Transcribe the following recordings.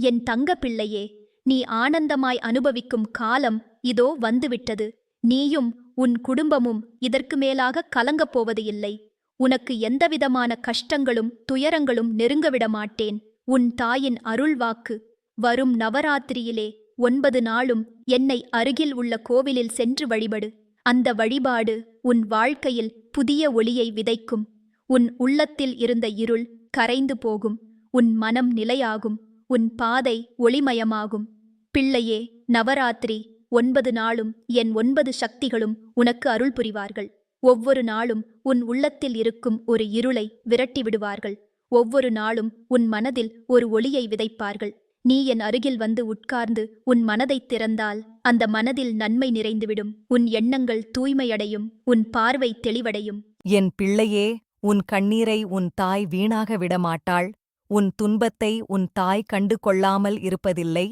என் தங்க பிள்ளையே நீ ஆனந்தமாய் அனுபவிக்கும் காலம் இதோ வந்துவிட்டது. நீயும் உன் குடும்பமும் இதற்கு மேலாக கலங்கப் போவது இல்லை. உனக்கு எந்தவிதமான கஷ்டங்களும் துயரங்களும் நெருங்கவிட மாட்டேன். உன் தாயின் அருள்வாக்கு வரும் நவராத்திரியிலே ஒன்பது நாளும் என்னை அருகில் உள்ள கோவிலில் சென்று வழிபடு. அந்த வழிபாடு உன் வாழ்க்கையில் புதிய ஒளியை விதைக்கும். உன் உள்ளத்தில் இருந்த இருள் கரைந்து போகும். உன் மனம் நிலையாகும். உன் பாதை ஒளிமயமாகும். பிள்ளையே நவராத்திரி ஒன்பது நாளும் என் ஒன்பது சக்திகளும் உனக்கு அருள் புரிவார்கள். ஒவ்வொரு நாளும் உன் உள்ளத்தில் இருக்கும் ஒரு இருளை விரட்டி விடுவார்கள். ஒவ்வொரு நாளும் உன் மனதில் ஒரு ஒளியை விதைப்பார்கள். நீ என் அருகில் வந்து உட்கார்ந்து உன் மனதைத் திறந்தால் அந்த மனதில் நன்மை நிறைந்துவிடும். உன் எண்ணங்கள் தூய்மையடையும் உன் பார்வை தெளிவடையும். என் பிள்ளையே உன் கண்ணீரை உன் தாய் வீணாக விடமாட்டாள். உன் துன்பத்தை உன் தாய் கண்டு கொள்ளாமல் இருப்பதில்லை.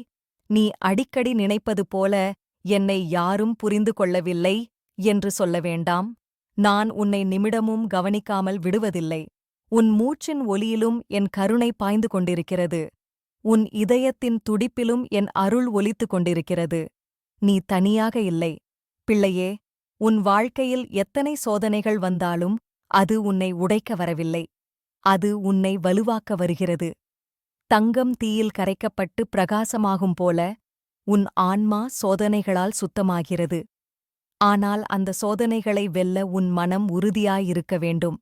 நீ அடிக்கடி நினைப்பது போல என்னை யாரும் புரிந்து கொள்ளவில்லை என்று சொல்ல வேண்டாம். நான் உன்னை நிமிடமும் கவனிக்காமல் விடுவதில்லை. உன் மூச்சின் ஒலியிலும் என் கருணை பாய்ந்து கொண்டிருக்கிறது. உன் இதயத்தின் துடிப்பிலும் என் அருள் ஒலித்துக் கொண்டிருக்கிறது. நீ தனியாக இல்லை. பிள்ளையே உன் வாழ்க்கையில் எத்தனை சோதனைகள் வந்தாலும் அது உன்னை உடைக்க வரவில்லை. அது உன்னை வலுவாக்க வருகிறது. தங்கம் தீயில் கரைக்கப்பட்டு பிரகாசமாகும் போல உன் ஆன்மா சோதனைகளால் சுத்தமாகிறது. ஆனால் அந்த சோதனைகளை வெல்ல உன் மனம் உறுதியாயிருக்க வேண்டும்.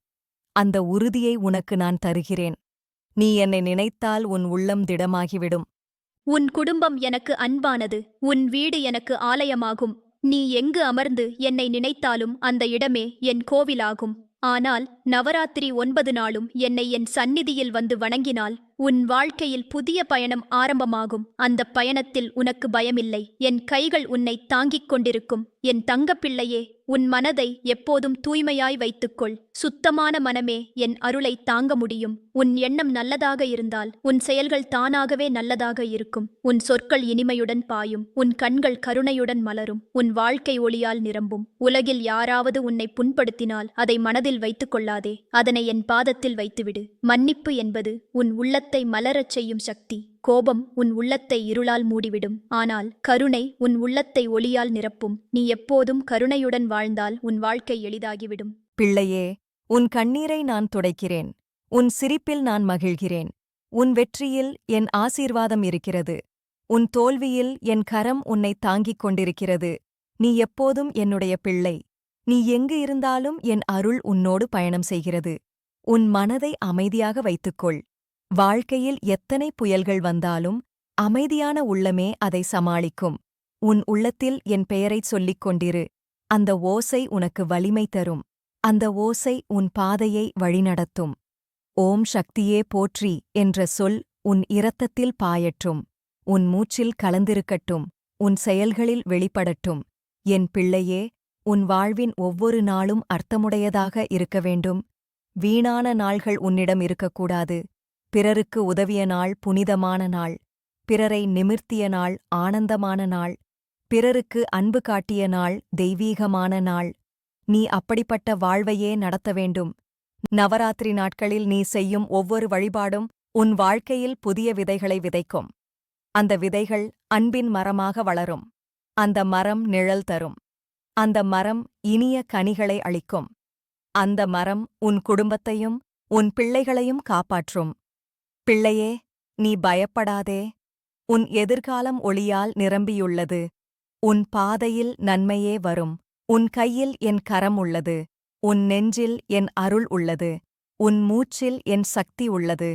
அந்த உறுதியை உனக்கு நான் தருகிறேன். நீ என்னை நினைத்தால் உன் உள்ளம் திடமாகிவிடும். உன் குடும்பம் எனக்கு அன்பானது உன் வீடு எனக்கு ஆலயமாகும். நீ எங்கு அமர்ந்து என்னை நினைத்தாலும் அந்த இடமே என் கோவிலாகும். ஆனால் நவராத்திரி ஒன்பது நாளும் என்னை என் சந்நிதியில் வந்து வணங்கினால் உன் வாழ்க்கையில் புதிய பயணம் ஆரம்பமாகும். அந்த பயணத்தில் உனக்கு பயமில்லை. என் கைகள் உன்னை தாங்கிக் கொண்டிருக்கும். என் தங்கப்பிள்ளையே உன் மனதை எப்போதும் தூய்மையாய் வைத்துக்கொள். சுத்தமான மனமே என் அருளை தாங்க முடியும். உன் எண்ணம் நல்லதாக இருந்தால் உன் செயல்கள் தானாகவே நல்லதாக இருக்கும். உன் சொற்கள் இனிமையுடன் பாயும். உன் கண்கள் கருணையுடன் மலரும். உன் வாழ்க்கை ஒளியால் நிரம்பும். உலகில் யாராவது உன்னை புண்படுத்தினால் அதை மனதில் வைத்துக் கொள்ளாதே. அதனை என் பாதத்தில் வைத்துவிடு. மன்னிப்பு என்பது உன் உள்ளத்தை மலரச் செய்யும் சக்தி. கோபம் உன் உள்ளத்தை இருளால் மூடிவிடும். ஆனால் கருணை உன் உள்ளத்தை ஒளியால் நிரப்பும். நீ எப்போதும் கருணையுடன் வாழ்ந்தால் உன் வாழ்க்கை எளிதாகிவிடும். பிள்ளையே உன் கண்ணீரை நான் துடைக்கிறேன். உன் சிரிப்பில் நான் மகிழ்கிறேன். உன் வெற்றியில் என் ஆசீர்வாதம் இருக்கிறது. உன் தோல்வியில் என் கரம் உன்னை தாங்கிக் கொண்டிருக்கிறது. நீ எப்போதும் என்னுடைய பிள்ளை. நீ எங்கு இருந்தாலும் என் அருள் உன்னோடு பயணம் செய்கிறது. உன் மனதை அமைதியாக வைத்துக்கொள். வாழ்க்கையில் எத்தனை புயல்கள் வந்தாலும் அமைதியான உள்ளமே அதை சமாளிக்கும். உன் உள்ளத்தில் என் பெயரைச் சொல்லிக் கொண்டிரு. அந்த ஓசை உனக்கு வலிமை தரும். அந்த ஓசை உன் பாதையை வழிநடத்தும். ஓம் சக்தியே போற்றி என்ற சொல் உன் இரத்தத்தில் பாயற்றும். உன் மூச்சில் கலந்திருக்கட்டும். உன் செயல்களில் வெளிப்படட்டும். என் பிள்ளையே உன் வாழ்வின் ஒவ்வொரு நாளும் அர்த்தமுடையதாக இருக்க வேண்டும். வீணான நாள்கள் உன்னிடம் இருக்கக்கூடாது. பிறருக்கு உதவிய நாள் புனிதமான நாள் பிறரை நிமிர்த்திய நாள் ஆனந்தமான நாள் பிறருக்கு அன்பு காட்டிய நாள் தெய்வீகமான நாள். நீ அப்படிப்பட்ட வாழ்வையே நடத்த வேண்டும். நவராத்திரி நாட்களில் நீ செய்யும் ஒவ்வொரு வழிபாடும் உன் வாழ்க்கையில் புதிய விதைகளை விதைக்கும். அந்த விதைகள் அன்பின் மரமாக வளரும். அந்த மரம் நிழல் தரும். அந்த மரம் இனிய கனிகளை அளிக்கும். அந்த மரம் உன் குடும்பத்தையும் உன் பிள்ளைகளையும் காப்பாற்றும். பிள்ளையே நீ பயப்படாதே. உன் எதிர்காலம் ஒளியால் நிரம்பியுள்ளது. உன் பாதையில் நன்மையே வரும். உன் கையில் என் கரம் உள்ளது. உன் நெஞ்சில் என் அருள் உள்ளது. உன் மூச்சில் என் சக்தி உள்ளது.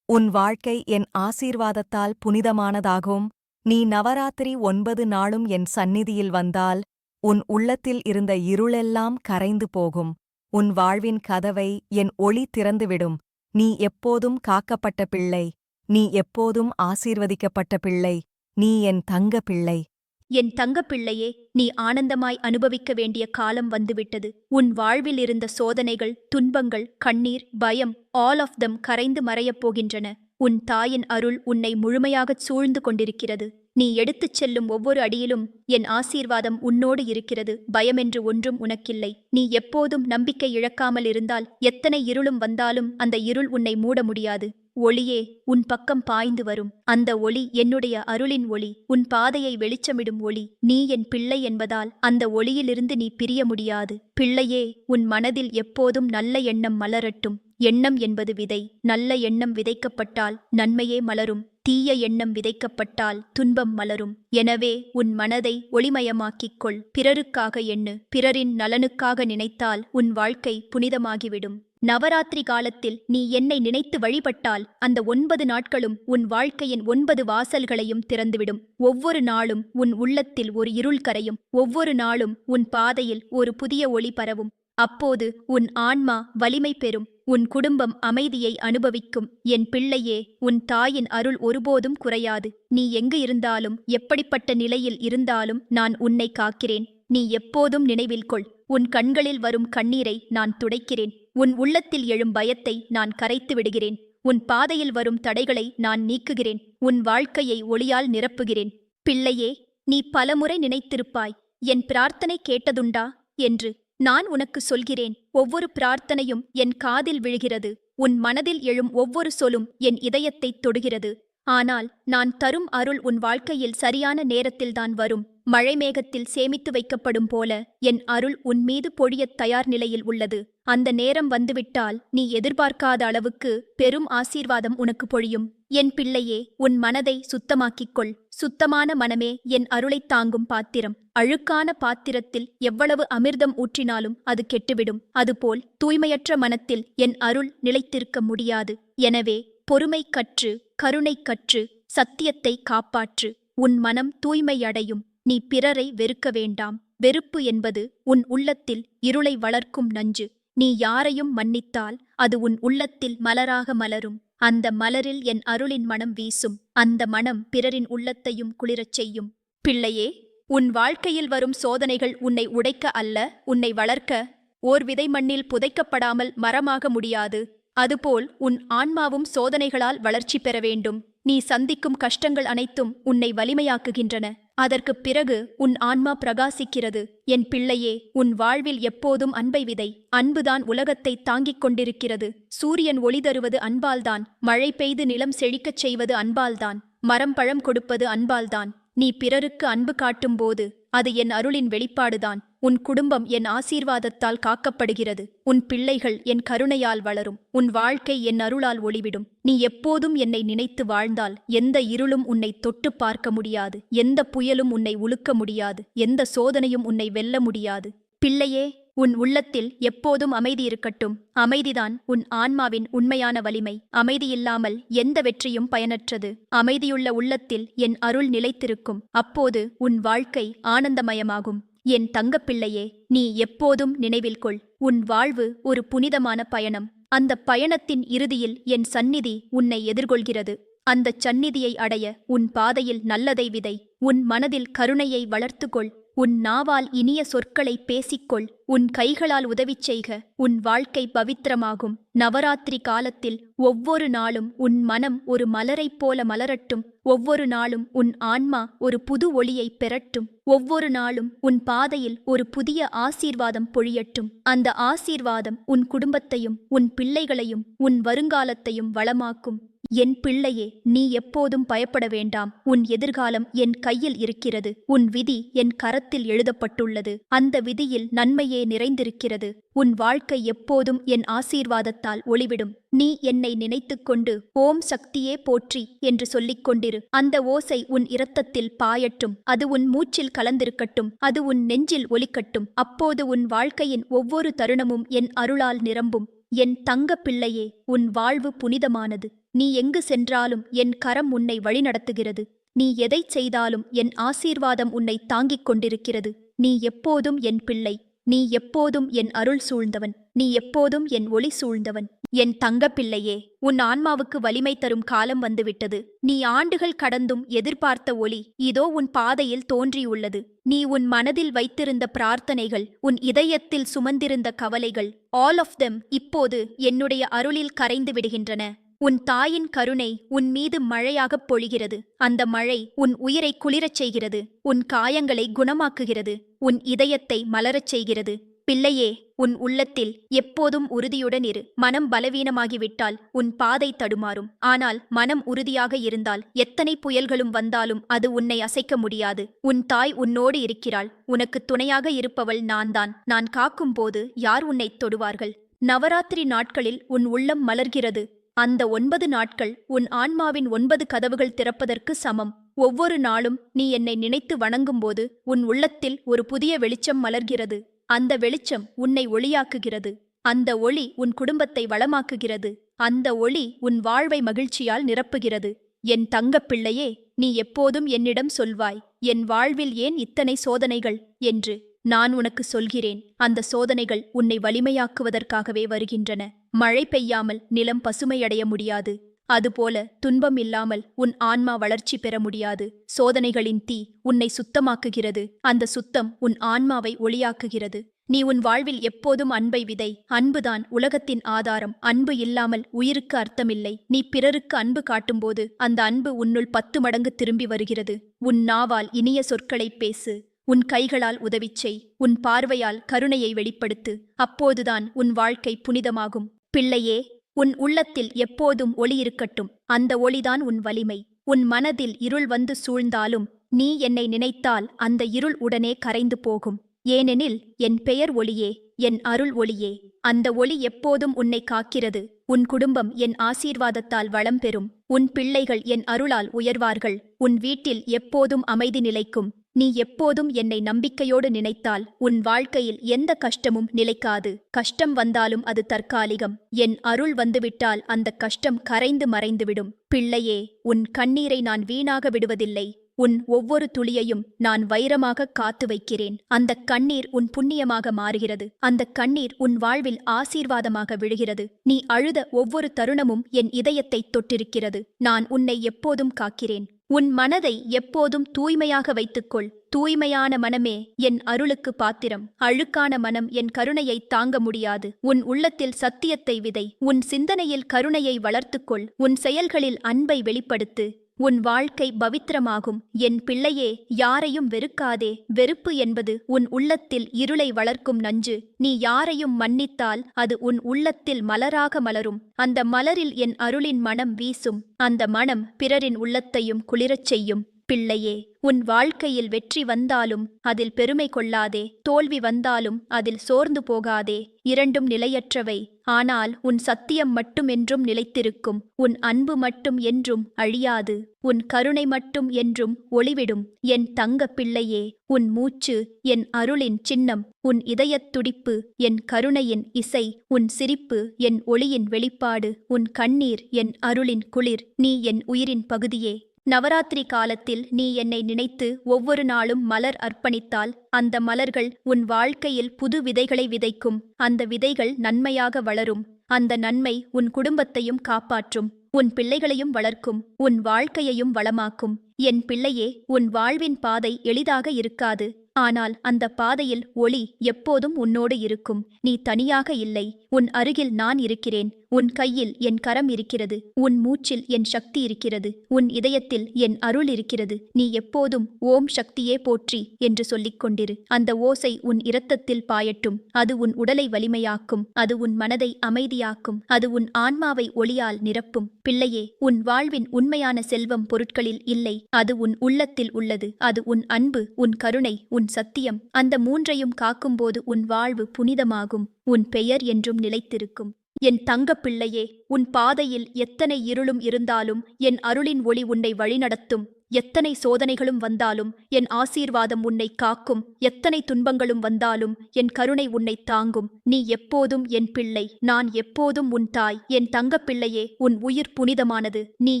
உன் வாழ்க்கை என் ஆசீர்வாதத்தால் புனிதமானதாகும். நீ நவராத்திரி ஒன்பது நாளும் என் சந்நிதியில் வந்தால் உன் உள்ளத்தில் இருந்த இருளெல்லாம் கரைந்து போகும். உன் வாழ்வின் கதவை என் ஒளி திறந்துவிடும். நீ எப்போதும் காக்கப்பட்ட பிள்ளை. நீ எப்போதும் ஆசீர்வதிக்கப்பட்ட பிள்ளை. நீ என் தங்க பிள்ளை. என் தங்கப்பிள்ளையே நீ ஆனந்தமாய் அனுபவிக்க வேண்டிய காலம் வந்துவிட்டது. உன் வாழ்வில் இருந்த சோதனைகள் துன்பங்கள் கண்ணீர் பயம் ஆல் ஆஃப் தம் கரைந்து மறையப் போகின்றன. உன் தாயின் அருள் உன்னை முழுமையாகச் சூழ்ந்து கொண்டிருக்கிறது. நீ எடுத்துச் செல்லும் ஒவ்வொரு அடியிலும் என் ஆசீர்வாதம் உன்னோடு இருக்கிறது. பயமென்று ஒன்றும் உனக்கில்லை. நீ எப்போதும் நம்பிக்கை இழக்காமல் இருந்தால் எத்தனை இருளும் வந்தாலும் அந்த இருள் உன்னை மூட முடியாது. ஒளியே உன் பக்கம் பாய்ந்து வரும். அந்த ஒளி என்னுடைய அருளின் ஒளி. உன் பாதையை வெளிச்சமிடும் ஒளி. நீ என் பிள்ளை என்பதால் அந்த ஒளியிலிருந்து நீ பிரிய முடியாது. பிள்ளையே உன் மனதில் எப்போதும் நல்ல எண்ணம் மலரட்டும். எண்ணம் என்பது விதை. நல்ல எண்ணம் விதைக்கப்பட்டால் நன்மையே மலரும். தீய எண்ணம் விதைக்கப்பட்டால் துன்பம் மலரும். எனவே உன் மனதை ஒளிமயமாக்கிக் கொள் பிறருக்காக எண்ணு. பிறரின் நலனுக்காக நினைத்தால் உன் வாழ்க்கை புனிதமாகிவிடும். நவராத்திரி காலத்தில் நீ என்னை நினைத்து வழிபட்டால் அந்த ஒன்பது நாட்களும் உன் வாழ்க்கையின் ஒன்பது வாசல்களையும் திறந்துவிடும். ஒவ்வொரு நாளும் உன் உள்ளத்தில் ஒரு இருள் கரையும். ஒவ்வொரு நாளும் உன் பாதையில் ஒரு புதிய ஒளி பரவும். அப்போது உன் ஆன்மா வலிமை பெறும் உன் குடும்பம் அமைதியை அனுபவிக்கும். என் பிள்ளையே உன் தாயின் அருள் ஒருபோதும் குறையாது. நீ எங்கு இருந்தாலும் எப்படிப்பட்ட நிலையில் இருந்தாலும் நான் உன்னை காக்கிறேன். நீ எப்போதும் நினைவில் கொள் உன் கண்களில் வரும் கண்ணீரை நான் துடைக்கிறேன். உன் உள்ளத்தில் எழும் பயத்தை நான் கரைத்து விடுகிறேன். உன் பாதையில் வரும் தடைகளை நான் நீக்குகிறேன். உன் வாழ்க்கையை ஒளியால் நிரப்புகிறேன். பிள்ளையே நீ பலமுறை நினைத்திருப்பாய். என் பிரார்த்தனை கேட்டதுண்டா? என்று நான் உனக்கு சொல்கிறேன் ஒவ்வொரு பிரார்த்தனையும் என் காதில் விழுகிறது உன் மனதில் எழும் ஒவ்வொரு சொலும் என் இதயத்தைத் தொடுகிறது. ஆனால் நான் தரும் அருள் உன் வாழ்க்கையில் சரியான நேரத்தில்தான் வரும் மழை மேகத்தில் சேமித்து வைக்கப்படும் போல என் அருள் உன் மீது பொழியத் தயார் நிலையில் உள்ளது. அந்த நேரம் வந்துவிட்டால் நீ எதிர்பார்க்காத அளவுக்கு பெரும் ஆசீர்வாதம் உனக்கு பொழியும். என் பிள்ளையே உன் மனதை சுத்தமாக்கிக் கொள். சுத்தமான மனமே என் அருளைத் தாங்கும் பாத்திரம். அழுக்கான பாத்திரத்தில் எவ்வளவு அமிர்தம் ஊற்றினாலும் அது கெட்டுவிடும். அதுபோல் தூய்மையற்ற மனத்தில் என் அருள் நிலைத்திருக்க முடியாது. எனவே பொறுமை கற்று கருணை கற்று சத்தியத்தை காப்பாற்று. உன் மனம் தூய்மையடையும். நீ பிறரை வெறுக்க வேண்டாம். வெறுப்பு என்பது உன் உள்ளத்தில் இருளை வளர்க்கும் நஞ்சு. நீ யாரையும் மன்னித்தால் அது உன் உள்ளத்தில் மலராக மலரும். அந்த மலரில் என் அருளின் மனம் வீசும். அந்த மனம் பிறரின் உள்ளத்தையும் குளிரச் செய்யும். பிள்ளையே உன் வாழ்க்கையில் வரும் சோதனைகள் உன்னை உடைக்க அல்ல உன்னை வளர்க்க. ஓர் விதை மண்ணில் புதைக்கப்படாமல் மரமாக முடியாது. அதுபோல் உன் ஆன்மாவும் சோதனைகளால் வளர்ச்சி பெற வேண்டும். நீ சந்திக்கும் கஷ்டங்கள் அனைத்தும் உன்னை வலிமையாக்குகின்றன. அதற்குப் பிறகு உன் ஆன்மா பிரகாசிக்கிறது. என் பிள்ளையே உன் வாழ்வில் எப்போதும் அன்பை விதை. அன்புதான் உலகத்தை தாங்கிக் கொண்டிருக்கிறது. சூரியன் ஒளி தருவது அன்பால்தான். மழை பெய்து நிலம் செழிக்கச் செய்வது அன்பால்தான். மரம் பழம் கொடுப்பது அன்பால்தான். நீ பிறருக்கு அன்பு காட்டும்போது அது என் அருளின் வெளிப்பாடுதான். உன் குடும்பம் என் ஆசீர்வாதத்தால் காக்கப்படுகிறது. உன் பிள்ளைகள் என் கருணையால் வளரும். உன் வாழ்க்கை என் அருளால் ஒளிவிடும். நீ எப்போதும் என்னை நினைத்து வாழ்ந்தால் எந்த இருளும் உன்னை தொட்டு பார்க்க முடியாது. எந்த புயலும் உன்னை உலுக்க முடியாது. எந்த சோதனையும் உன்னை வெல்ல முடியாது. பிள்ளையே உன் உள்ளத்தில் எப்போதும் அமைதி இருக்கட்டும். அமைதிதான் உன் ஆன்மாவின் உண்மையான வலிமை. அமைதியில்லாமல் எந்த வெற்றியும் பயனற்றது. அமைதியுள்ள உள்ளத்தில் என் அருள் நிலைத்திருக்கும். அப்போது உன் வாழ்க்கை ஆனந்தமயமாகும். என் தங்கப்பிள்ளையே நீ எப்போதும் நினைவில் கொள். உன் வாழ்வு ஒரு புனிதமான பயணம். அந்த பயணத்தின் இறுதியில் என் சந்நிதி உன்னை எதிர்கொள்கிறது. அந்தச் சந்நிதியை அடைய உன் பாதையில் நல்லதை விதை. உன் மனதில் கருணையை வளர்த்துக்கொள். உன் நாவால் இனிய சொற்களை பேசிக்கொள். உன் கைகளால் உதவிச் செய்க. உன் வாழ்க்கை பவித்திரமாகும். நவராத்திரி காலத்தில் ஒவ்வொரு நாளும் உன் மனம் ஒரு மலரைப் போல மலரட்டும். ஒவ்வொரு நாளும் உன் ஆன்மா ஒரு புது ஒளியைப் பெறட்டும். ஒவ்வொரு நாளும் உன் பாதையில் ஒரு புதிய ஆசீர்வாதம் பொழியட்டும். அந்த ஆசீர்வாதம் உன் குடும்பத்தையும் உன் பிள்ளைகளையும் உன் வருங்காலத்தையும் வளமாக்கும். என் பிள்ளையே நீ எப்போதும் பயப்பட வேண்டாம். உன் எதிர்காலம் என் கையில் இருக்கிறது. உன் விதி என் கரத்தில் எழுதப்பட்டுள்ளது. அந்த விதியில் நன்மையே நிறைந்திருக்கிறது. உன் வாழ்க்கை எப்போதும் என் ஆசீர்வாதத்தால் ஒளிவிடும். நீ என்னை நினைத்துக்கொண்டு ஓம் சக்தியே போற்றி என்று சொல்லிக் கொண்டிரு. அந்த ஓசை உன் இரத்தத்தில் பாயட்டும். அது உன் மூச்சில் கலந்திருக்கட்டும். அது உன் நெஞ்சில் ஒலிக்கட்டும். அப்போது உன் வாழ்க்கையின் ஒவ்வொரு தருணமும் என் அருளால் நிரம்பும். என் தங்க பிள்ளையே உன் வாழ்வு புனிதமானது. நீ எங்கு சென்றாலும் என் கரம் உன்னை வழிநடத்துகிறது. நீ எதைச் செய்தாலும் என் ஆசீர்வாதம் உன்னை தாங்கிக் கொண்டிருக்கிறது. நீ எப்போதும் என் பிள்ளை. நீ எப்போதும் என் அருள் சூழ்ந்தவன். நீ எப்போதும் என் ஒளி சூழ்ந்தவன். என் தங்கப் பிள்ளையே உன் ஆன்மாவுக்கு வலிமை தரும் காலம் வந்துவிட்டது. நீ ஆண்டுகள் கடந்தும் எதிர்பார்த்த ஒளி இதோ உன் பாதையில் தோன்றியுள்ளது. நீ உன் மனதில் வைத்திருந்த பிரார்த்தனைகள் உன் இதயத்தில் சுமந்திருந்த கவலைகள் ஆல் ஆஃப் தெம் இப்போது என்னுடைய அருளில் கரைந்து விடுகின்றன. உன் தாயின் கருணை உன் மீது மழையாகப் பொழிகிறது. அந்த மழை உன் உயிரை குளிரச் செய்கிறது. உன் காயங்களை குணமாக்குகிறது. உன் இதயத்தை மலரச் செய்கிறது. பிள்ளையே உன் உள்ளத்தில் எப்போதும் உறுதியுடன் இரு. மனம் பலவீனமாகிவிட்டால் உன் பாதை தடுமாறும். ஆனால் மனம் உறுதியாக இருந்தால் எத்தனை புயல்களும் வந்தாலும் அது உன்னை அசைக்க முடியாது. உன் தாய் உன்னோடு இருக்கிறாள். உனக்கு துணையாக இருப்பவள் நான்தான். நான் காக்கும்போது யார் உன்னை தொடுவார்கள்? நவராத்திரி நாட்களில் உன் உள்ளம் மலர்கிறது. அந்த ஒன்பது நாட்கள் உன் ஆன்மாவின் ஒன்பது கதவுகள் திறப்பதற்கு சமம். ஒவ்வொரு நாளும் நீ என்னை நினைத்து வணங்கும்போது உன் உள்ளத்தில் ஒரு புதிய வெளிச்சம் மலர்கிறது. அந்த வெளிச்சம் உன்னை ஒளியாக்குகிறது. அந்த ஒளி உன் குடும்பத்தை வளமாக்குகிறது. அந்த ஒளி உன் வாழ்வை மகிழ்ச்சியால் நிரப்புகிறது. என் தங்கப் பிள்ளையே நீ எப்போதும் என்னிடம் சொல்வாய் என் வாழ்வில் ஏன் இத்தனை சோதனைகள்? என்று. நான் உனக்கு சொல்கிறேன். அந்த சோதனைகள் உன்னை வலிமையாக்குவதற்காகவே வருகின்றன. மழை பெய்யாமல் நிலம் பசுமையடைய முடியாது. அதுபோல துன்பம் இல்லாமல் உன் ஆன்மா வளர்ச்சி பெற முடியாது. சோதனைகளின் தீ உன்னை சுத்தமாக்குகிறது. அந்த சுத்தம் உன் ஆன்மாவை ஒளியாக்குகிறது. நீ உன் வாழ்வில் எப்போதும் அன்பை விதை. அன்புதான் உலகத்தின் ஆதாரம். அன்பு இல்லாமல் உயிருக்கு அர்த்தமில்லை. நீ பிறருக்கு அன்பு காட்டும்போது அந்த அன்பு உன்னுள் பத்து மடங்கு திரும்பி வருகிறது. உன் நாவால் இனிய சொற்களைப் பேசு. உன் கைகளால் உதவிச்செய் உன் பார்வையால் கருணையை வெளிப்படுத்து அப்போதுதான் உன் வாழ்க்கை புனிதமாகும். பிள்ளையே உன் உள்ளத்தில் எப்போதும் ஒளி இருக்கட்டும் அந்த ஒளிதான் உன் வலிமை. உன் மனதில் இருள் வந்து சூழ்ந்தாலும் நீ என்னை நினைத்தால் அந்த இருள் உடனே கரைந்து போகும். ஏனெனில் என் பெயர் ஒளியே என் அருள் ஒளியே. அந்த ஒளி எப்போதும் உன்னை காக்கிறது. உன் குடும்பம் என் ஆசீர்வாதத்தால் வளம் பெறும் உன் பிள்ளைகள் என் அருளால் உயர்வார்கள். உன் வீட்டில் எப்போதும் அமைதி நிலைக்கும். நீ எப்போதும் என்னை நம்பிக்கையோடு நினைத்தால் உன் வாழ்க்கையில் எந்த கஷ்டமும் நிலைக்காது. கஷ்டம் வந்தாலும் அது தற்காலிகம். என் அருள் வந்துவிட்டால் அந்த கஷ்டம் கரைந்து மறைந்துவிடும். பிள்ளையே உன் கண்ணீரை நான் வீணாக விடுவதில்லை. உன் ஒவ்வொரு துளியையும் நான் வைரமாக காத்து வைக்கிறேன். அந்த கண்ணீர் உன் புண்ணியமாக மாறுகிறது. அந்த கண்ணீர் உன் வாழ்வில் ஆசீர்வாதமாக விழுகிறது. நீ அழுத ஒவ்வொரு தருணமும் என் இதயத்தை தொட்டிருக்கிறது. நான் உன்னை எப்போதும் காக்கிறேன். உன் மனதை எப்போதும் தூய்மையாக வைத்துக்கொள். தூய்மையான மனமே என் அருளுக்கு பாத்திரம். அழுக்கான மனம் என் கருணையை தாங்க முடியாது. உன் உள்ளத்தில் சத்தியத்தை விதை. உன் சிந்தனையில் கருணையை வளர்த்துக்கொள். உன் செயல்களில் அன்பை வெளிப்படுத்து. உன் வாழ்க்கை பவித்திரமாகும். என் பிள்ளையே யாரையும் வெறுக்காதே. வெறுப்பு என்பது உன் உள்ளத்தில் இருளை வளர்க்கும் நஞ்சு. நீ யாரையும் மன்னித்தால் அது உன் உள்ளத்தில் மலராக மலரும். அந்த மலரில் என் அருளின் மனம் வீசும். அந்த மனம் பிறரின் உள்ளத்தையும் குளிரச் செய்யும். பிள்ளையே உன் வாழ்க்கையில் வெற்றி வந்தாலும் அதில் பெருமை கொள்ளாதே. தோல்வி வந்தாலும் அதில் சோர்ந்து போகாதே. இரண்டும் நிலையற்றவை. ஆனால் உன் சத்தியம் மட்டும் என்றும் நிலைத்திருக்கும். உன் அன்பு மட்டும் என்றும் அழியாது. உன் கருணை மட்டும் என்றும் ஒளிவிடும். என் தங்க பிள்ளையே உன் மூச்சு என் அருளின் சின்னம் உன் இதயத் துடிப்பு என் கருணையின் இசை உன் சிரிப்பு என் ஒளியின் வெளிப்பாடு உன் கண்ணீர் என் அருளின் குளிர் நீ என் உயிரின் பகுதியே. நவராத்திரி காலத்தில் நீ என்னை நினைத்து ஒவ்வொரு நாளும் மலர் அர்ப்பணித்தால் அந்த மலர்கள் உன் வாழ்க்கையில் புது விதைகளை விதைக்கும். அந்த விதைகள் நன்மையாக வளரும். அந்த நன்மை உன் குடும்பத்தையும் காப்பாற்றும். உன் பிள்ளைகளையும் வளர்க்கும். உன் வாழ்க்கையையும் வளமாக்கும். என் பிள்ளையே உன் வாழ்வின் பாதை எளிதாக இருக்காது. ஆனால் அந்த பாதையில் ஒளி எப்போதும் உன்னோடு இருக்கும். நீ தனியாக இல்லை. உன் அருகில் நான் இருக்கிறேன். உன் கையில் என் கரம் இருக்கிறது. உன் மூச்சில் என் சக்தி இருக்கிறது. உன் இதயத்தில் என் அருள் இருக்கிறது. நீ எப்போதும் ஓம் சக்தியே போற்றி என்று சொல்லிக் கொண்டிரு. அந்த ஓசை உன் இரத்தத்தில் பாயட்டும். அது உன் உடலை வலிமையாக்கும். அது உன் மனதை அமைதியாக்கும். அது உன் ஆன்மாவை ஒளியால் நிரப்பும். பிள்ளையே உன் வாழ்வின் உண்மையான செல்வம் பொருட்களில் இல்லை. அது உன் உள்ளத்தில் உள்ளது. அது உன் அன்பு உன் கருணை உன் சத்தியம். அந்த மூன்றையும் காக்கும்போது உன் வாழ்வு புனிதமாகும். உன் பெயர் என்றும் நிலைத்திருக்கும். என் தங்கப் பிள்ளையே உன் பாதையில் எத்தனை இருளும் இருந்தாலும் என் அருளின் ஒளி உன்னை வழிநடத்தும். எத்தனை சோதனைகளும் வந்தாலும் என் ஆசீர்வாதம் உன்னை காக்கும். எத்தனை துன்பங்களும் வந்தாலும் என் கருணை உன்னை தாங்கும். நீ எப்போதும் என் பிள்ளை நான் எப்போதும் உன் தாய். என் தங்கப்பிள்ளையே உன் உயிர் புனிதமானது. நீ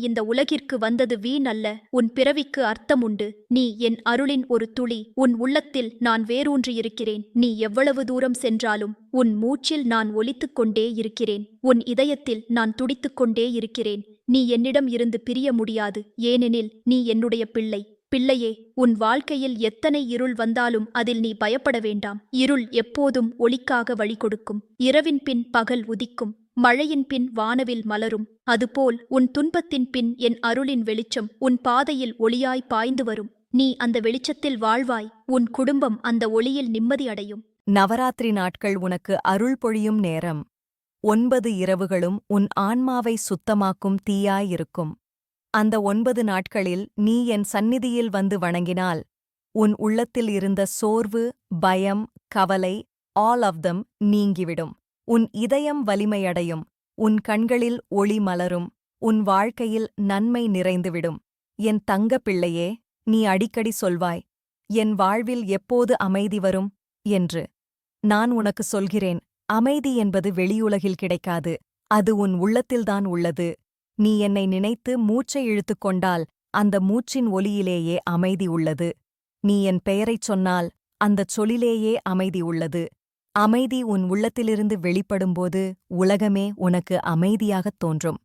இந்த உலகிற்கு வந்தது வீண் அல்ல உன் பிறவிக்கு அர்த்தம் உண்டு நீ என் அருளின் ஒரு துளி உன் உள்ளத்தில் நான் வேரூன்றியிருக்கிறேன் நீ எவ்வளவு தூரம் சென்றாலும் உன் மூச்சில் நான் ஒலித்துக் கொண்டே இருக்கிறேன். உன் இதயத்தில் நான் துடித்துக் கொண்டே இருக்கிறேன். நீ என்னிடம் இருந்து பிரிய முடியாது. ஏனெனில் நீ என்னுடைய பிள்ளை. பிள்ளையே உன் வாழ்க்கையில் எத்தனை இருள் வந்தாலும் அதில் நீ பயப்பட வேண்டாம். இருள் எப்போதும் ஒளிக்காக வழி கொடுக்கும். இரவின் பின் பகல் உதிக்கும். மழையின் பின் வானவில் மலரும். அதுபோல் உன் துன்பத்தின் பின் என் அருளின் வெளிச்சம் உன் பாதையில் ஒளியாய் பாய்ந்து வரும். நீ அந்த வெளிச்சத்தில் வாழ்வாய். உன் குடும்பம் அந்த ஒளியில் நிம்மதி அடையும். நவராத்திரி நாட்கள் உனக்கு அருள் பொழியும் நேரம். ஒன்பது இரவுகளும் உன் ஆன்மாவை சுத்தமாக்கும் தீயாயிருக்கும். அந்த ஒன்பது நாட்களில் நீ என் சந்நிதியில் வந்து வணங்கினால் உன் உள்ளத்தில் இருந்த சோர்வு பயம் கவலை ஆல் ஆஃப் தம் நீங்கிவிடும். உன் இதயம் வலிமையடையும் உன் கண்களில் ஒளி மலரும் உன் வாழ்க்கையில் நன்மை நிறைந்துவிடும். என் தங்க பிள்ளையே நீ அடிக்கடி சொல்வாய் என் வாழ்வில் எப்போது அமைதி வரும்? என்று. நான் உனக்கு சொல்கிறேன் அமைதி என்பது வெளியுலகில் கிடைக்காது. அது உன் உள்ளத்தில்தான் உள்ளது. நீ என்னை நினைத்து மூச்சை இழுத்துக் கொண்டால் அந்த மூச்சின் ஒலியிலேயே அமைதி உள்ளது. நீ என் பெயரைச் சொன்னால் அந்தச் சொலிலேயே அமைதி உள்ளது. அமைதி உன் உள்ளத்திலிருந்து வெளிப்படும்போது உலகமே உனக்கு அமைதியாகத் தோன்றும்.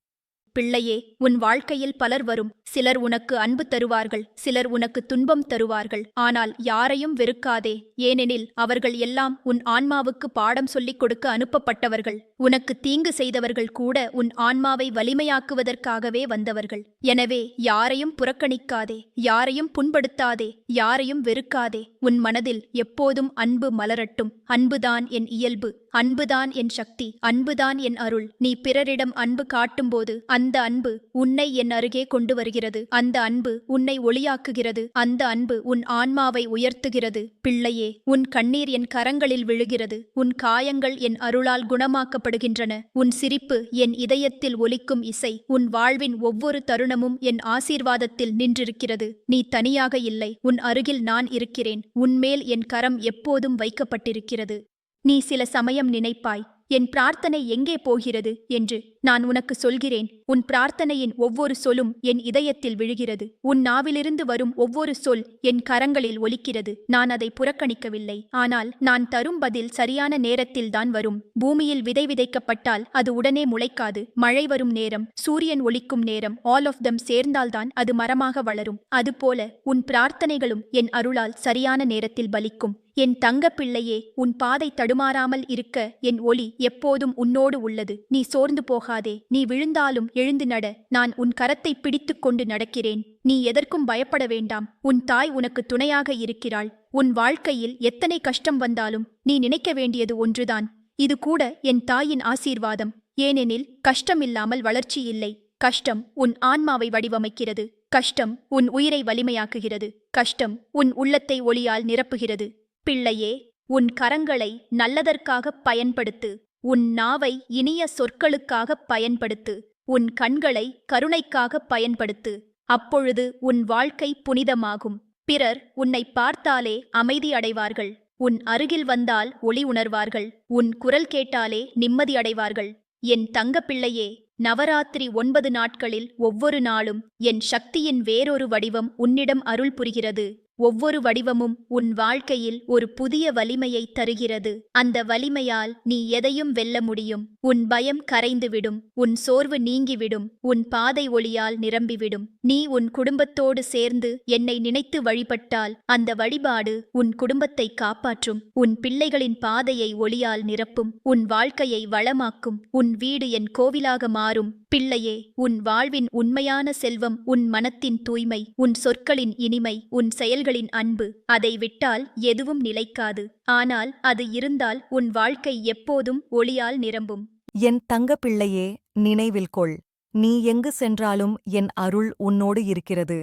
பிள்ளையே உன் வாழ்க்கையில் பலர் வரும். சிலர் உனக்கு அன்பு தருவார்கள். சிலர் உனக்கு துன்பம் தருவார்கள். ஆனால் யாரையும் வெறுக்காதே. ஏனெனில் அவர்கள் எல்லாம் உன் ஆன்மாவுக்கு பாடம் சொல்லிக் கொடுக்க அனுப்பப்பட்டவர்கள். உனக்கு தீங்கு செய்தவர்கள் கூட உன் ஆன்மாவை வலிமையாக்குவதற்காகவே வந்தவர்கள். எனவே யாரையும் புறக்கணிக்காதே. யாரையும் புண்படுத்தாதே. யாரையும் வெறுக்காதே. உன் மனதில் எப்போதும் அன்பு மலரட்டும். அன்புதான் என் இயல்பு. அன்புதான் என் சக்தி அன்புதான் என் அருள். நீ பிறரிடம் அன்பு காட்டும்போது அந்த அன்பு உன்னை என் அருகே கொண்டு வருகிறது. அந்த அன்பு உன்னை ஒளியாக்குகிறது. அந்த அன்பு உன் ஆன்மாவை உயர்த்துகிறது. பிள்ளையே உன் கண்ணீர் என் கரங்களில் விழுகிறது. உன் காயங்கள் என் அருளால் குணமாக்கப்படுகின்றன. உன் சிரிப்பு என் இதயத்தில் ஒலிக்கும் இசை. உன் வாழ்வின் ஒவ்வொரு தருணமும் என் ஆசீர்வாதத்தில் நின்றிருக்கிறது. நீ தனியாக இல்லை. உன் அருகில் நான் இருக்கிறேன். உன்மேல் என் கரம் எப்போதும் வைக்கப்பட்டிருக்கிறது. நீ சில சமயம் நினைப்பாய் என் பிரார்த்தனை எங்கே போகிறது என்று நான் உனக்கு சொல்கிறேன். உன் பிரார்த்தனையின் ஒவ்வொரு சொலும் என் இதயத்தில் விழுகிறது. உன் நாவிலிருந்து வரும் ஒவ்வொரு சொல் என் கரங்களில் ஒலிக்கிறது. நான் அதை புறக்கணிக்கவில்லை. ஆனால் நான் தரும் பதில் சரியான நேரத்தில்தான் வரும். பூமியில் விதை விதைக்கப்பட்டால் அது உடனே முளைக்காது. மழை வரும் நேரம் சூரியன் ஒளிக்கும் நேரம் ஆல் ஆஃப் தம் சேர்ந்தால்தான் அது மரமாக வளரும். அதுபோல உன் பிரார்த்தனைகளும் என் அருளால் சரியான நேரத்தில் பலிக்கும். என் தங்கப் பிள்ளையே உன் பாதை தடுமாறாமல் இருக்க என் ஒளி எப்போதும் உன்னோடு உள்ளது. நீ சோர்ந்து போகாதே. நீ விழுந்தாலும் எழுந்து நட. நான் உன் கரத்தை பிடித்துக் கொண்டு நடக்கிறேன். நீ எதற்கும் பயப்பட வேண்டாம். உன் தாய் உனக்கு துணையாக இருக்கிறாள். உன் வாழ்க்கையில் எத்தனை கஷ்டம் வந்தாலும் நீ நினைக்க வேண்டியது ஒன்றுதான். இது கூட என் தாயின் ஆசீர்வாதம். ஏனெனில் கஷ்டமில்லாமல் வளர்ச்சி இல்லை. கஷ்டம் உன் ஆன்மாவை வடிவமைக்கிறது. கஷ்டம் உன் உயிரை வலிமையாக்குகிறது. கஷ்டம் உன் உள்ளத்தை ஒளியால் நிரப்புகிறது. பிள்ளையே உன் கரங்களை நல்லதற்காக பயன்படுத்து உன் நாவை இனிய சொற்களுக்காக பயன்படுத்து உன் கண்களை கருணைக்காக பயன்படுத்து. அப்பொழுது உன் வாழ்க்கை புனிதமாகும். பிறர் உன்னை பார்த்தாலே அமைதி அடைவார்கள். உன் அருகில் வந்தால் ஒளி உணர்வார்கள். உன் குரல் கேட்டாலே நிம்மதி அடைவார்கள். என் தங்கப்பிள்ளையே நவராத்திரி ஒன்பது நாட்களில் ஒவ்வொரு நாளும் என் சக்தியின் வேறொரு வடிவம் உன்னிடம் அருள் புரிகிறது. ஒவ்வொரு வடிவமும் உன் வாழ்க்கையில் ஒரு புதிய வலிமையை தருகிறது. அந்த வலிமையால் நீ எதையும் வெல்ல முடியும். உன் பயம் கரைந்துவிடும். உன் சோர்வு நீங்கிவிடும். உன் பாதை ஒளியால் நிரம்பிவிடும். நீ உன் குடும்பத்தோடு சேர்ந்து என்னை நினைத்து வழிபட்டால் அந்த வழிபாடு உன் குடும்பத்தை காப்பாற்றும். உன் பிள்ளைகளின் பாதையை ஒளியால் நிரப்பும். உன் வாழ்க்கையை வளமாக்கும். உன் வீடு என் கோவிலாக மாறும். பிள்ளையே உன் வாழ்வின் உண்மையான செல்வம் உன் மனத்தின் தூய்மை உன் சொற்களின் இனிமை உன் செயல்களின் அன்பு அதை விட்டால் எதுவும் நிலைக்காது. ஆனால் அது இருந்தால் உன் வாழ்க்கை எப்போதும் ஒளியால் நிரம்பும். என் தங்கப்பிள்ளையே நினைவில் கொள். நீ எங்கு சென்றாலும் என் அருள் உன்னோடு இருக்கிறது.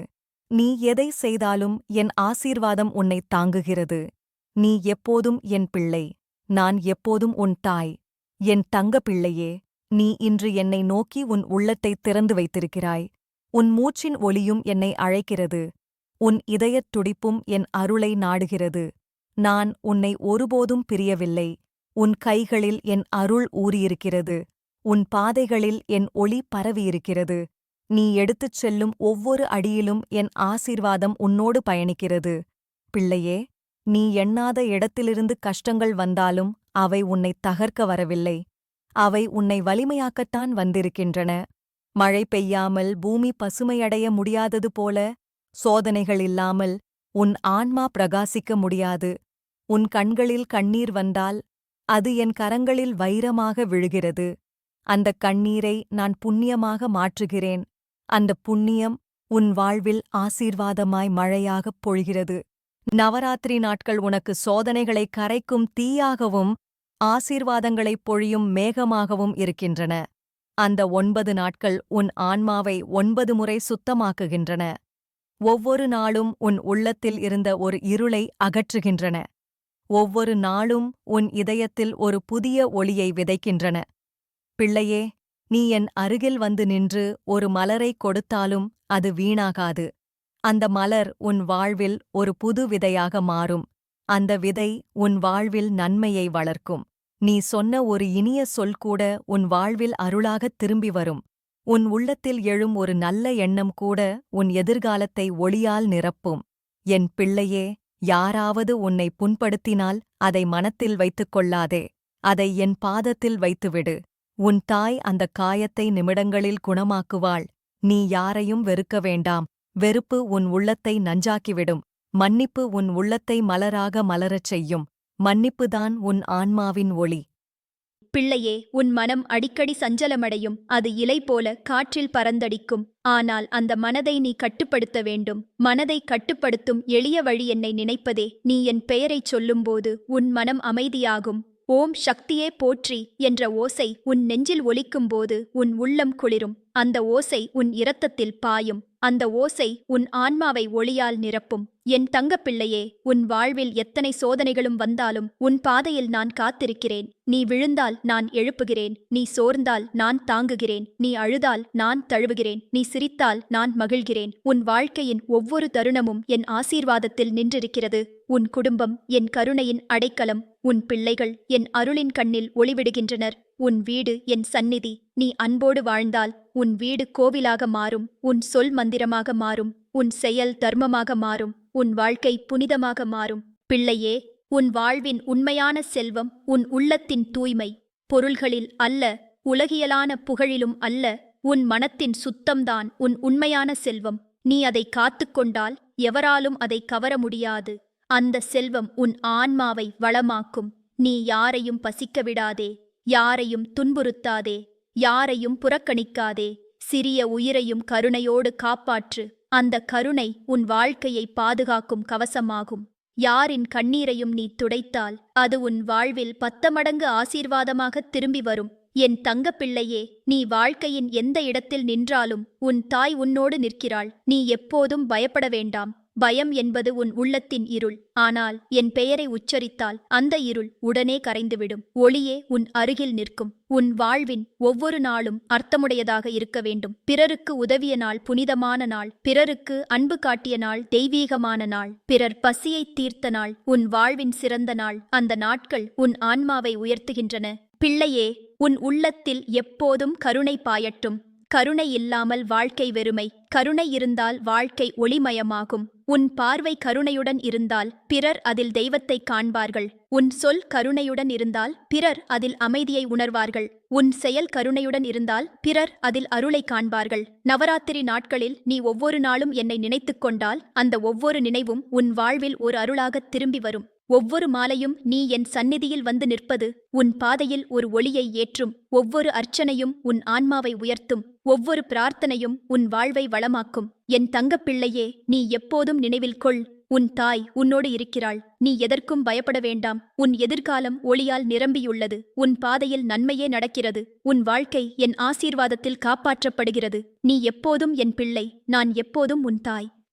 நீ எதை செய்தாலும் என் ஆசீர்வாதம் உன்னை தாங்குகிறது. நீ எப்போதும் என் பிள்ளை. நான் எப்போதும் உன் தாய். என் தங்கப்பிள்ளையே நீ இன்று என்னை நோக்கி உன் உள்ளத்தை திறந்து வைத்திருக்கிறாய். உன் மூச்சின் ஒளியும் என்னை அழைக்கிறது. உன் இதயத் துடிப்பும் என் அருளை நாடுகிறது. நான் உன்னை ஒருபோதும் பிரியவில்லை. உன் கைகளில் என் அருள் ஊறியிருக்கிறது. உன் பாதைகளில் என் ஒளி பரவியிருக்கிறது. நீ எடுத்துச் செல்லும் ஒவ்வொரு அடியிலும் என் ஆசீர்வாதம் உன்னோடு பயணிக்கிறது. பிள்ளையே நீ எண்ணாத இடத்திலிருந்து கஷ்டங்கள் வந்தாலும் அவை உன்னை தகர்க்க வரவில்லை. அவை உன்னை வலிமையாக்கத்தான் வந்திருக்கின்றன. மழை பெய்யாமல் பூமி பசுமையடைய முடியாதது போல சோதனைகள் இல்லாமல் உன் ஆன்மா பிரகாசிக்க முடியாது. உன் கண்களில் கண்ணீர் வந்தால் அது என் கரங்களில் வைரமாக விழுகிறது. அந்தக் கண்ணீரை நான் புண்ணியமாக மாற்றுகிறேன். அந்த புண்ணியம் உன் வாழ்வில் ஆசீர்வாதமாய் மழையாகப் பொழிகிறது. நவராத்திரி நாட்கள் உனக்கு சோதனைகளை கரைக்கும் தீயாகவும் ஆசீர்வாதங்களைப் பொழியும் மேகமாகவும் இருக்கின்றன. அந்த ஒன்பது நாட்கள் உன் ஆன்மாவை ஒன்பது முறை சுத்தமாக்குகின்றன. ஒவ்வொரு நாளும் உன் உள்ளத்தில் இருந்த ஒரு இருளை அகற்றுகின்றன. ஒவ்வொரு நாளும் உன் இதயத்தில் ஒரு புதிய ஒளியை விதைக்கின்றன. பிள்ளையே நீ என் அருகில் வந்து நின்று ஒரு மலரை கொடுத்தாலும் அது வீணாகாது. அந்த மலர் உன் வாழ்வில் ஒரு புது விதையாக மாறும். அந்த விதை உன் வாழ்வில் நன்மையை வளர்க்கும். நீ சொன்ன ஒரு இனிய சொல் கூட உன் வாழ்வில் அருளாகத் திரும்பி வரும். உன் உள்ளத்தில் எழும் ஒரு நல்ல எண்ணம் கூட உன் எதிர்காலத்தை ஒளியால் நிரப்பும். என் பிள்ளையே யாராவது உன்னை புண்படுத்தினால் அதை மனத்தில் வைத்துக் கொள்ளாதே. அதை என் பாதத்தில் வைத்துவிடு. உன் தாய் அந்த காயத்தை நிமிடங்களில் குணமாக்குவாள். நீ யாரையும் வெறுக்க வேண்டாம். வெறுப்பு உன் உள்ளத்தை நஞ்சாக்கிவிடும். மன்னிப்பு உன் உள்ளத்தை மலராக மலரச் செய்யும். மன்னிப்புதான் உன் ஆன்மாவின் ஒளி. பிள்ளையே உன் மனம் அடிக்கடி சஞ்சலமடையும். அது இலை போல காற்றில் பறந்தடிக்கும். ஆனால் அந்த மனதை நீ கட்டுப்படுத்த வேண்டும். மனதை கட்டுப்படுத்தும் எளிய வழி என்னை நினைப்பதே. நீ என் பெயரைச் சொல்லும்போது உன் மனம் அமைதியாகும். ஓம் சக்தியே போற்றி என்ற ஓசை உன் நெஞ்சில் ஒலிக்கும்போது உன் உள்ளம் குளிரும். அந்த ஓசை உன் இரத்தத்தில் பாயும். அந்த ஓசை உன் ஆன்மாவை ஒளியால் நிரப்பும். என் தங்கப்பிள்ளையே உன் வாழ்வில் எத்தனை சோதனைகளும் வந்தாலும் உன் பாதையில் நான் காத்திருக்கிறேன். நீ விழுந்தால் நான் எழுப்புகிறேன். நீ சோர்ந்தால் நான் தாங்குகிறேன். நீ அழுதால் நான் தழுவுகிறேன். நீ சிரித்தால் நான் மகிழ்கிறேன். உன் வாழ்க்கையின் ஒவ்வொரு தருணமும் என் ஆசீர்வாதத்தில் நின்றிருக்கிறது. உன் குடும்பம் என் கருணையின் அடைக்கலம் உன் பிள்ளைகள் என் அருளின் கண்ணில் ஒளிவிடுகின்றனர். உன் வீடு என் சந்நிதி. நீ அன்போடு வாழ்ந்தால் உன் வீடு கோவிலாக மாறும் உன் சொல் மந்திரமாக மாறும் உன் செயல் தர்மமாக மாறும் உன் வாழ்க்கை புனிதமாக மாறும். பிள்ளையே உன் வாழ்வின் உண்மையான செல்வம் உன் உள்ளத்தின் தூய்மை. பொருள்களில் அல்ல உலகியலான புகழிலும் அல்ல உன் மனத்தின் சுத்தம்தான் உன் உண்மையான செல்வம். நீ அதை காத்துக்கொண்டால் எவராலும் அதை கவர முடியாது. அந்த செல்வம் உன் ஆன்மாவை வளமாக்கும். நீ யாரையும் பசிக்க விடாதே. யாரையும் துன்புறுத்தாதே யாரையும் புறக்கணிக்காதே. சிறிய உயிரையும் கருணையோடு காப்பாற்று. அந்த கருணை உன் வாழ்க்கையை பாதுகாக்கும் கவசமாகும். யாரின் கண்ணீரையும் நீ துடைத்தால் அது உன் வாழ்வில் பத்த மடங்கு ஆசீர்வாதமாக திரும்பி வரும். என் தங்கப்பிள்ளையே நீ வாழ்க்கையின் எந்த இடத்தில் நின்றாலும் உன் தாய் உன்னோடு நிற்கிறாள். நீ எப்போதும் பயப்பட வேண்டாம். பயம் என்பது உன் உள்ளத்தின் இருள். ஆனால் என் பெயரை உச்சரித்தால் அந்த இருள் உடனே கரைந்துவிடும். ஒளியே உன் அருகில் நிற்கும். உன் வாழ்வின் ஒவ்வொரு நாளும் அர்த்தமுடையதாக இருக்க வேண்டும். பிறருக்கு உதவிய நாள் புனிதமான நாள். பிறருக்கு அன்பு காட்டிய நாள் தெய்வீகமான நாள். பிறர் பசியை தீர்த்த நாள். உன் வாழ்வின் சிறந்த நாள். அந்த நாட்கள் உன் ஆன்மாவை உயர்த்துகின்றன. பிள்ளையே உன் உள்ளத்தில் எப்போதும் கருணை பாயட்டும். கருணை இல்லாமல் வாழ்க்கை வெறுமை. கருணை இருந்தால் வாழ்க்கை ஒளிமயமாகும். உன் பார்வை கருணையுடன் இருந்தால் பிறர் அதில் தெய்வத்தை காண்பார்கள். உன் சொல் கருணையுடன் இருந்தால் பிறர் அதில் அமைதியை உணர்வார்கள். உன் செயல் கருணையுடன் இருந்தால் பிறர் அதில் அருளை காண்பார்கள். நவராத்திரி நாட்களில் நீ ஒவ்வொரு நாளும் என்னை நினைத்துக் கொண்டால் அந்த ஒவ்வொரு நினைவும் உன் வாழ்வில் ஒரு அருளாகத் திரும்பி வரும். ஒவ்வொரு மாலையும் நீ என் சந்நிதியில் வந்து நிற்பது. உன் பாதையில் ஒரு ஒளியை ஏற்றும். ஒவ்வொரு அர்ச்சனையும் உன் ஆன்மாவை உயர்த்தும். ஒவ்வொரு பிரார்த்தனையும் உன் வாழ்வை வளமாக்கும். என் தங்கப்பிள்ளையே நீ எப்போதும் நினைவில் கொள். உன் தாய் உன்னோடு இருக்கிறாள். நீ எதற்கும் பயப்பட வேண்டாம். உன் எதிர்காலம் ஒளியால் நிரம்பியுள்ளது. உன் பாதையில் நன்மையே நடக்கிறது. உன் வாழ்க்கை என் ஆசீர்வாதத்தில் காப்பாற்றப்படுகிறது. நீ எப்போதும் என் பிள்ளை. நான் எப்போதும் உன் தாய்.